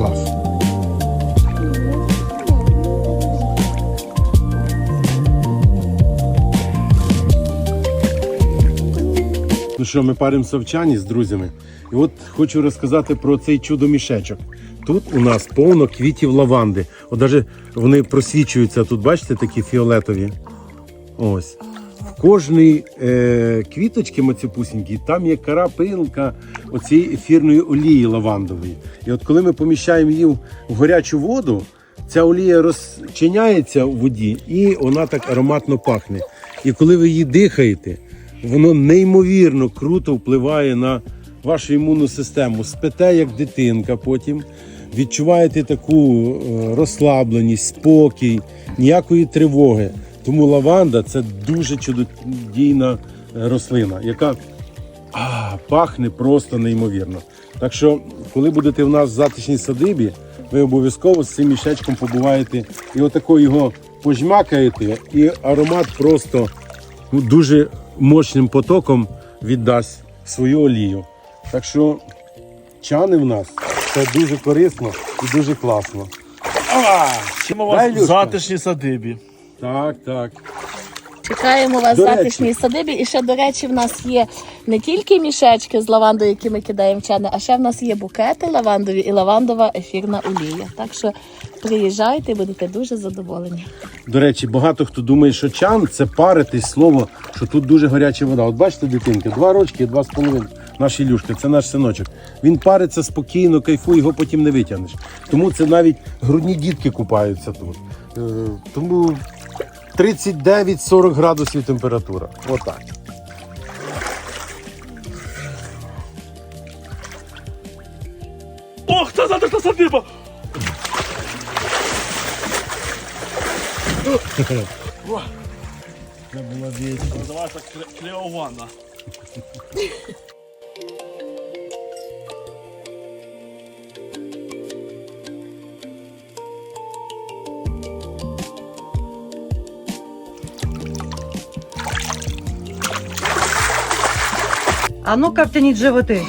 клас. Ну що, ми паримося в чані з друзями. І от хочу розказати про цей чудо-мішечок. Тут у нас повно квітів лаванди. От навіть вони просвічуються тут, бачите, такі фіолетові. Ось. В кожній е, квіточці мацюпусінькій там є карапинка оцієї ефірної олії лавандової. І от коли ми поміщаємо її в гарячу воду, ця олія розчиняється в воді і вона так ароматно пахне. І коли ви її дихаєте, воно неймовірно круто впливає на вашу імунну систему. Спите як дитинка потім. Відчуваєте таку е, розслабленість, спокій, ніякої тривоги. Тому лаванда це дуже чудодійна е, рослина, яка а, пахне просто неймовірно. Так що, коли будете в нас в затишній садибі, ви обов'язково з цим мішечком побуваєте і отако його пожмякаєте, і аромат просто ну, дуже мощним потоком віддасть свою олію. Так що чани в нас це дуже корисно і дуже класно. А, Чим у вас в затишній садибі? Так, так. Чекаємо вас в затишній садибі. І ще, до речі, в нас є не тільки мішечки з лавандою, які ми кидаємо чани, а ще в нас є букети лавандові і лавандова ефірна олія. Так що приїжджайте будете дуже задоволені. До речі, багато хто думає, що чан це паритись слово, що тут дуже гаряча вода. От бачите, дитинки, два рочки, два з половиною. Наш Ілюшка, це наш синочок. Він париться спокійно, кайфує, його потім не витягнеш. Тому це навіть грудні дітки купаються тут. Е, тому 39-40 градусів температура. Отак. Ох, та затишна садиба! Це була вічна. Називається Кле- Клеована. А ну-ка втяніть животи.